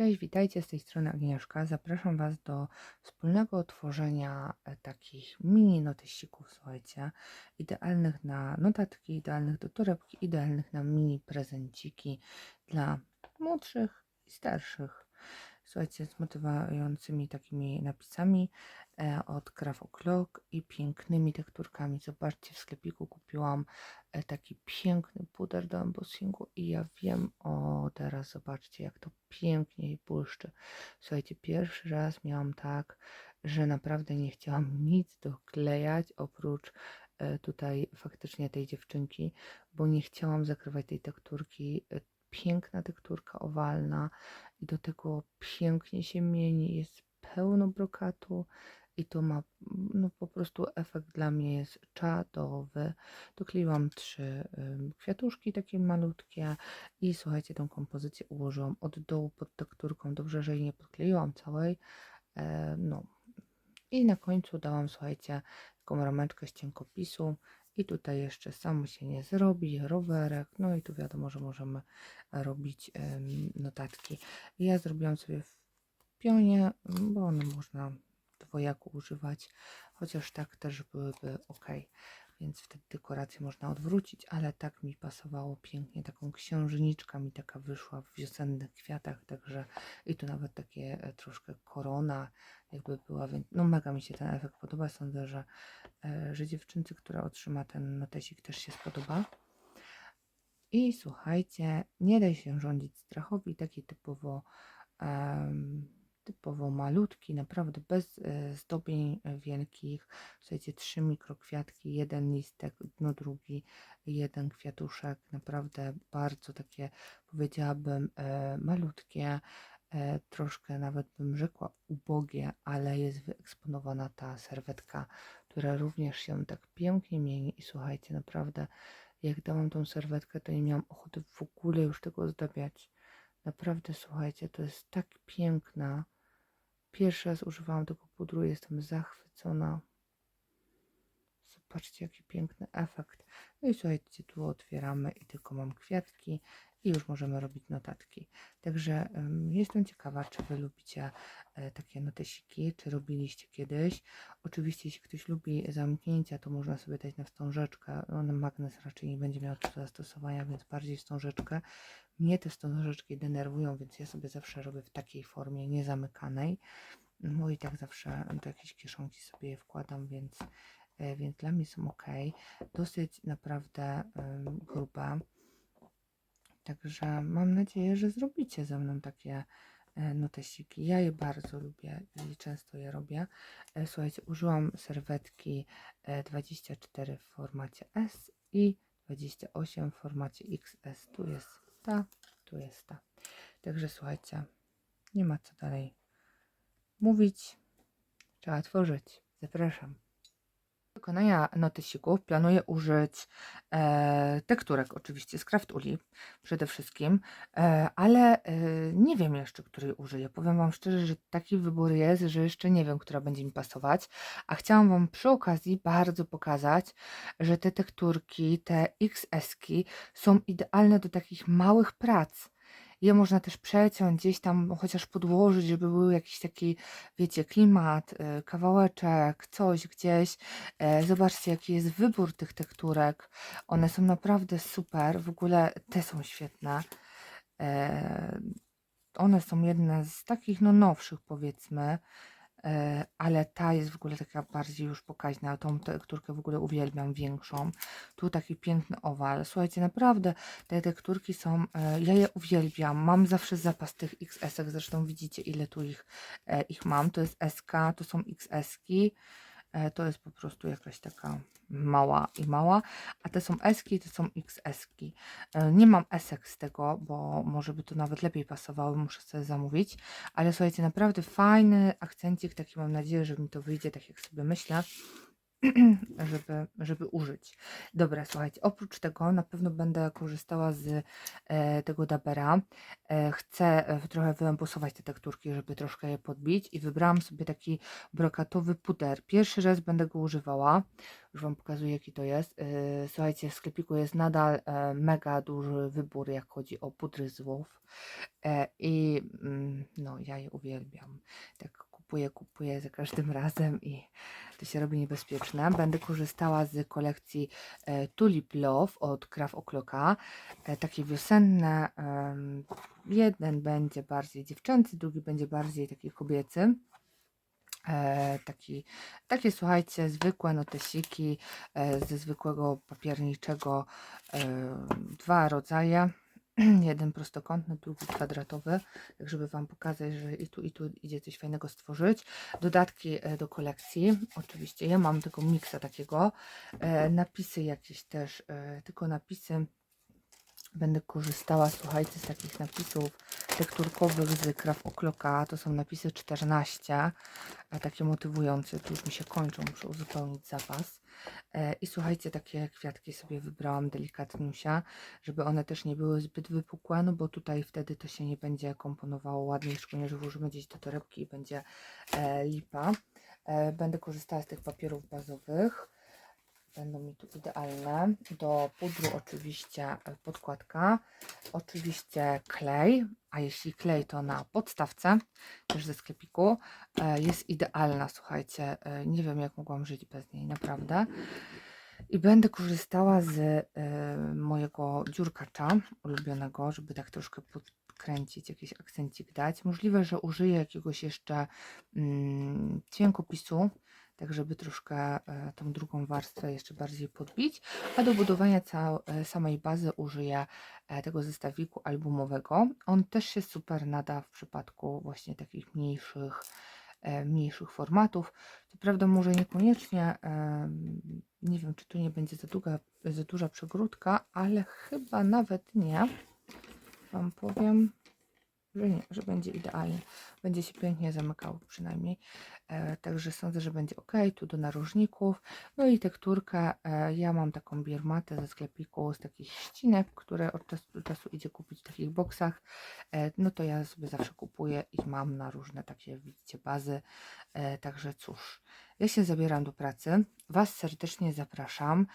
Cześć, witajcie z tej strony Agnieszka. Zapraszam Was do wspólnego otworzenia e, takich mini notesików, słuchajcie, idealnych na notatki, idealnych do torebki, idealnych na mini prezenciki dla młodszych i starszych. Słuchajcie, z motywującymi takimi napisami e, od Graph O'Clock i pięknymi tekturkami. Zobaczcie, w sklepiku kupiłam e, taki piękny puder do embossingu i ja wiem, o teraz zobaczcie, jak to pięknie i błyszczy. Słuchajcie, pierwszy raz miałam tak, że naprawdę nie chciałam nic doklejać oprócz e, tutaj faktycznie tej dziewczynki, bo nie chciałam zakrywać tej tekturki. Piękna tekturka owalna i do tego pięknie się mieni, jest pełno brokatu i to ma no po prostu efekt dla mnie jest czadowy. Dokleiłam trzy kwiatuszki takie malutkie i słuchajcie, tą kompozycję ułożyłam od dołu pod tekturką. Dobrze, że jej nie podkleiłam całej. E, no. I na końcu dałam, słuchajcie, taką rameczkę z cienkopisu i tutaj jeszcze samo się nie zrobi, rowerek, no i tu wiadomo, że możemy robić em, notatki. Ja zrobiłam sobie w pionie, bo one można dwojako używać, chociaż tak też byłyby ok. Więc wtedy dekorację można odwrócić, ale tak mi pasowało pięknie. Taką księżniczka mi taka wyszła w wiosennych kwiatach, także i tu nawet takie e, troszkę korona jakby była, więc no mega mi się ten efekt podoba. Sądzę, że, e, że dziewczynce, która otrzyma ten notesik też się spodoba. I słuchajcie, nie daj się rządzić strachowi, taki typowo, em, typowo malutki, naprawdę bez zdobień e, wielkich. Słuchajcie, trzy mikrokwiatki, jeden listek, no drugi, jeden kwiatuszek, naprawdę bardzo takie, powiedziałabym, e, malutkie, e, troszkę nawet bym rzekła ubogie, ale jest wyeksponowana ta serwetka, która również się tak pięknie mieni i słuchajcie, naprawdę jak dałam tą serwetkę, to nie miałam ochoty w ogóle już tego ozdabiać. Naprawdę, słuchajcie, to jest tak piękna. Pierwszy raz używałam tego pudru, jestem zachwycona. Zobaczcie, jaki piękny efekt. No i słuchajcie, tu otwieramy i tylko mam kwiatki i już możemy robić notatki. Także ym, jestem ciekawa, czy Wy lubicie e, takie notesiki, czy robiliście kiedyś. Oczywiście, jeśli ktoś lubi zamknięcia, to można sobie dać na wstążeczkę. On magnes raczej nie będzie miał tu zastosowania, więc bardziej wstążeczkę. Mnie te wstążeczki denerwują, więc ja sobie zawsze robię w takiej formie niezamykanej. No i tak zawsze do jakiejś kieszonki sobie je wkładam, więc, e, więc dla mnie są ok. Dosyć naprawdę ym, grube. Także mam nadzieję, że zrobicie ze mną takie e, notesiki. Ja je bardzo lubię i często je robię. E, Słuchajcie, użyłam serwetki e, 24 w formacie S i 28 w formacie XS. Tu jest ta, tu jest ta. Także słuchajcie, nie ma co dalej mówić. Trzeba tworzyć. Zapraszam. Wykonania notesików planuję użyć e, tekturek oczywiście z Craftuli przede wszystkim, e, ale e, nie wiem jeszcze, której użyję. Powiem Wam szczerze, że taki wybór jest, że jeszcze nie wiem, która będzie mi pasować, a chciałam Wam przy okazji bardzo pokazać, że te tekturki, te XS-ki są idealne do takich małych prac. Je można też przeciąć, gdzieś tam chociaż podłożyć, żeby był jakiś taki, wiecie, klimat, y, kawałeczek, coś gdzieś. E, Zobaczcie, jaki jest wybór tych tekturek. One są naprawdę super. W ogóle te są świetne. E, One są jedne z takich no nowszych powiedzmy, e, ale ta jest w ogóle taka bardziej już pokaźna. Tą tekturkę w ogóle uwielbiam większą. Tu taki piękny owal. Słuchajcie, naprawdę te tekturki są, e, ja je uwielbiam. Mam zawsze zapas tych XS-ek, zresztą widzicie ile tu ich, e, ich mam. To jest SK, to są XS-ki. E, To jest po prostu jakaś taka mała i mała, a te są S-ki, to są XS-ki. E, Nie mam esek z tego, bo może by to nawet lepiej pasowało, muszę sobie zamówić, ale słuchajcie, naprawdę fajny akcencik, taki mam nadzieję, że mi to wyjdzie tak jak sobie myślę. żeby, żeby użyć. Dobra, słuchajcie, oprócz tego na pewno będę korzystała z e, tego dabera. E, chcę e, trochę wyembosować te tekturki, żeby troszkę je podbić i wybrałam sobie taki brokatowy puder. Pierwszy raz będę go używała. Już Wam pokazuję, jaki to jest. E, słuchajcie, w sklepiku jest nadal e, mega duży wybór, jak chodzi o pudry z łów. E, I mm, no, ja je uwielbiam. Tak kupuję, kupuję za każdym razem i to się robi niebezpieczne. Będę korzystała z kolekcji e, Tulip Love od Krav O'Clocka. E, takie wiosenne. em, jeden będzie bardziej dziewczęcy, drugi będzie bardziej taki kobiecy. E, taki, takie słuchajcie, zwykłe notesiki e, ze zwykłego papierniczego. E, dwa rodzaje. Jeden prostokątny, drugi kwadratowy, tak żeby Wam pokazać, że i tu, i tu idzie coś fajnego stworzyć. Dodatki e, do kolekcji, oczywiście ja mam tego miksa takiego. E, napisy jakieś też, e, tylko napisy. Będę korzystała, słuchajcie, z takich napisów tekturkowych z Krav O'Clocka. To są napisy 14, a takie motywujące. Tu już mi się kończą, muszę uzupełnić zapas. E, I słuchajcie, takie kwiatki sobie wybrałam delikatniusia, żeby one też nie były zbyt wypukłe, no bo tutaj wtedy to się nie będzie komponowało ładnie, szczególnie, że włożymy gdzieś do torebki i będzie e, lipa. E, będę korzystała z tych papierów bazowych. Będą mi tu idealne. Do pudru oczywiście e, podkładka, oczywiście klej, a jeśli klej to na podstawce, też ze sklepiku, e, jest idealna, słuchajcie, e, nie wiem jak mogłam żyć bez niej, naprawdę. I będę korzystała z mojego dziurkacza ulubionego, żeby tak troszkę podkręcić, jakiś akcencik dać. Możliwe, że użyję jakiegoś jeszcze mm, tak żeby troszkę e, tą drugą warstwę jeszcze bardziej podbić, a do budowania e, samej bazy użyję e, tego zestawiku albumowego. On też się super nada w przypadku właśnie takich mniejszych, mniejszych formatów. Co prawda może niekoniecznie, nie wiem czy tu nie będzie za, długa, za duża przegródka, ale chyba nawet nie. Wam powiem, że nie, że będzie idealnie. Będzie się pięknie zamykało przynajmniej. E, także sądzę, że będzie ok. Tu do narożników. No i tekturkę. E, ja mam taką biermatę ze sklepiku z takich ścinek, które od czasu do czasu idzie kupić w takich boksach. E, no to ja sobie zawsze kupuję i mam na różne takie, widzicie, bazy. E, także cóż, ja się zabieram do pracy. Was serdecznie zapraszam.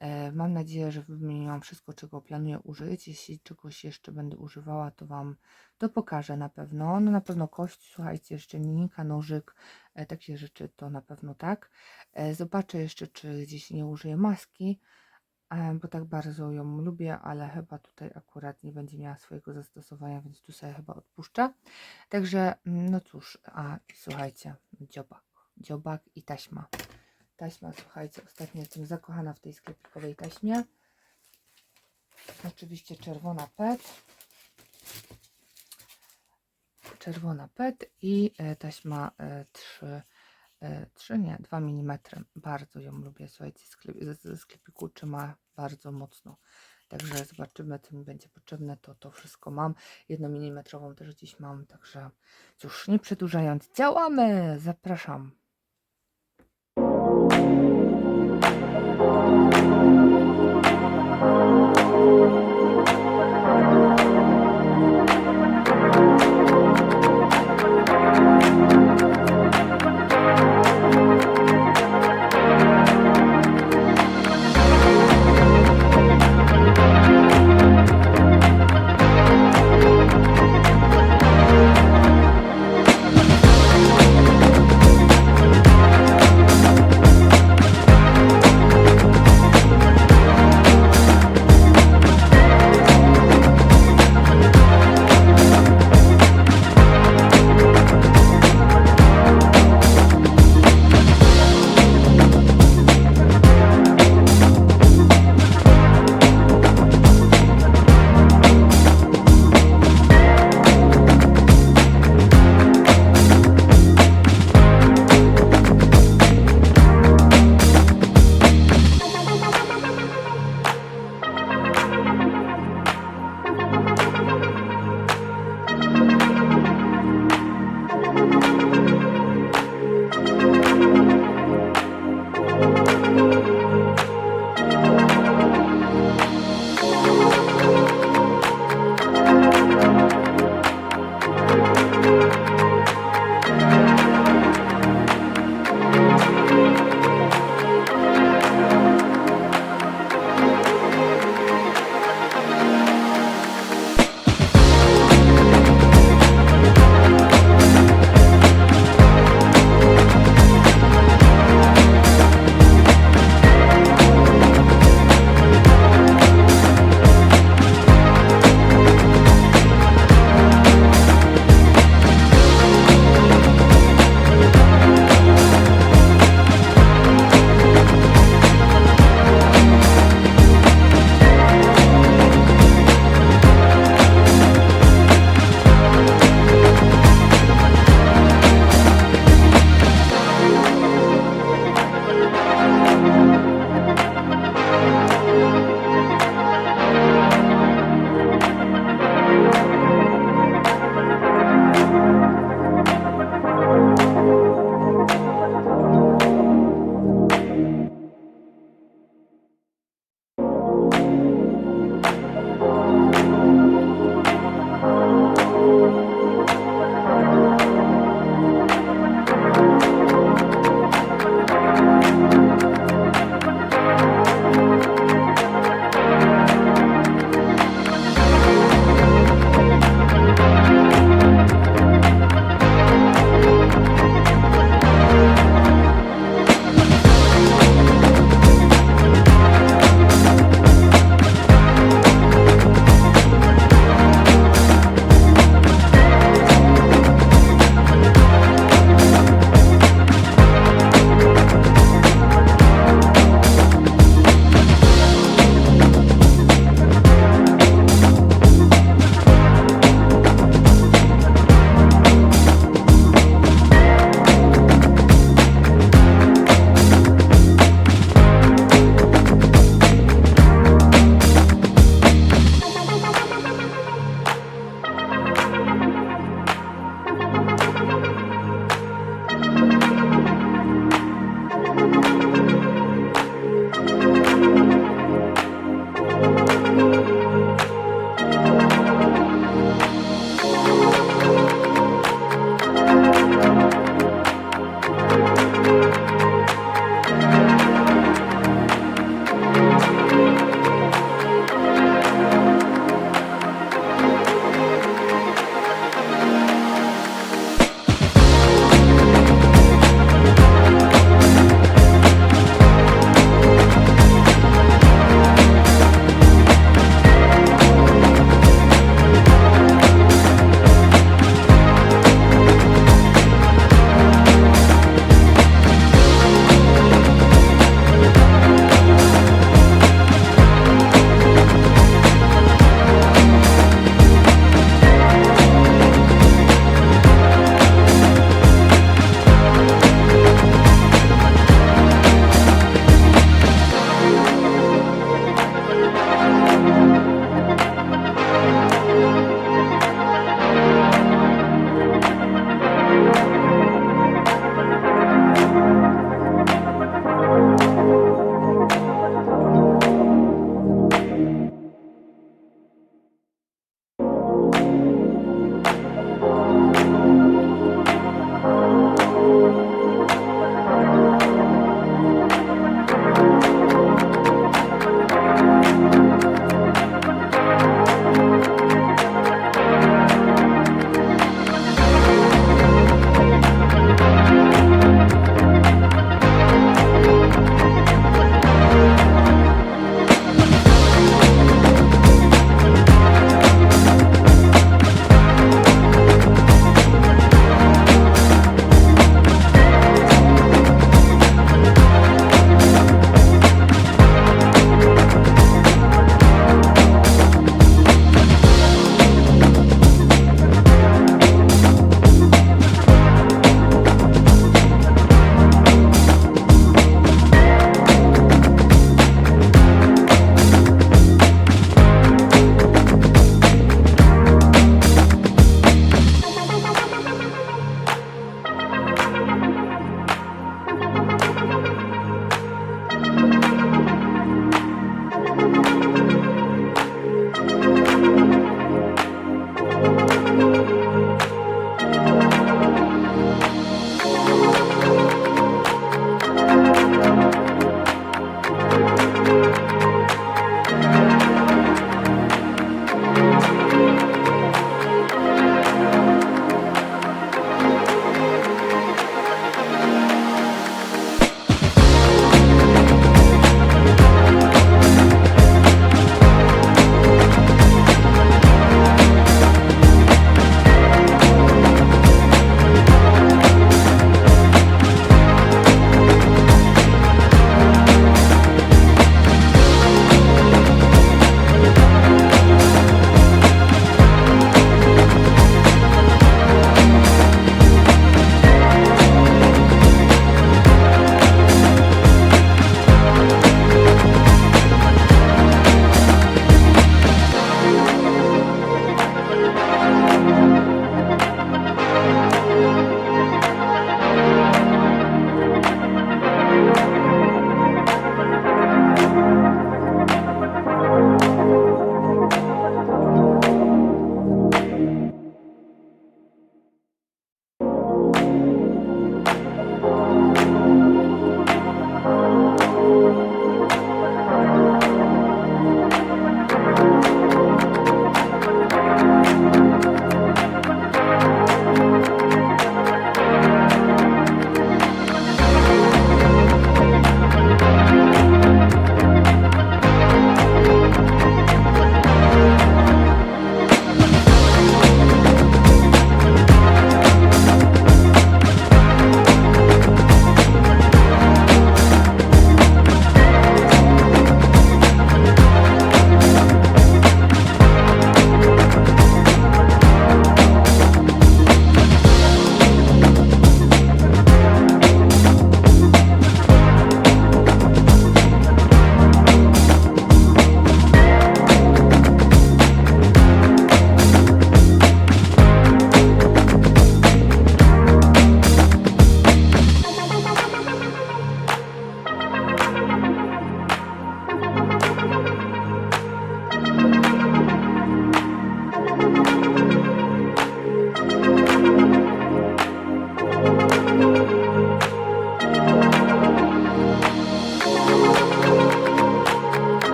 E, Mam nadzieję, że wymieniłam wszystko, czego planuję użyć. Jeśli czegoś jeszcze będę używała, to Wam to pokażę na pewno. No na pewno kość, słuchajcie, jeszcze linijka, nożyk, e, takie rzeczy to na pewno tak. E, Zobaczę jeszcze, czy gdzieś nie użyję maski, bo tak bardzo ją lubię, ale chyba tutaj akurat nie będzie miała swojego zastosowania, więc tu sobie chyba odpuszczę. Także, mm, no cóż, a słuchajcie, dziobak, dziobak i taśma. Taśma, słuchajcie, ostatnio jestem zakochana w tej sklepikowej taśmie. Oczywiście czerwona PET. Czerwona PET i e, taśma e, 3, e, 3 nie, 2 mm. Bardzo ją lubię, słuchajcie, ze- sklepiku trzyma bardzo mocno. Także zobaczymy, co mi będzie potrzebne. To, to wszystko mam. Jedną milimetrową też gdzieś mam. Także cóż, nie przedłużając, działamy! Zapraszam.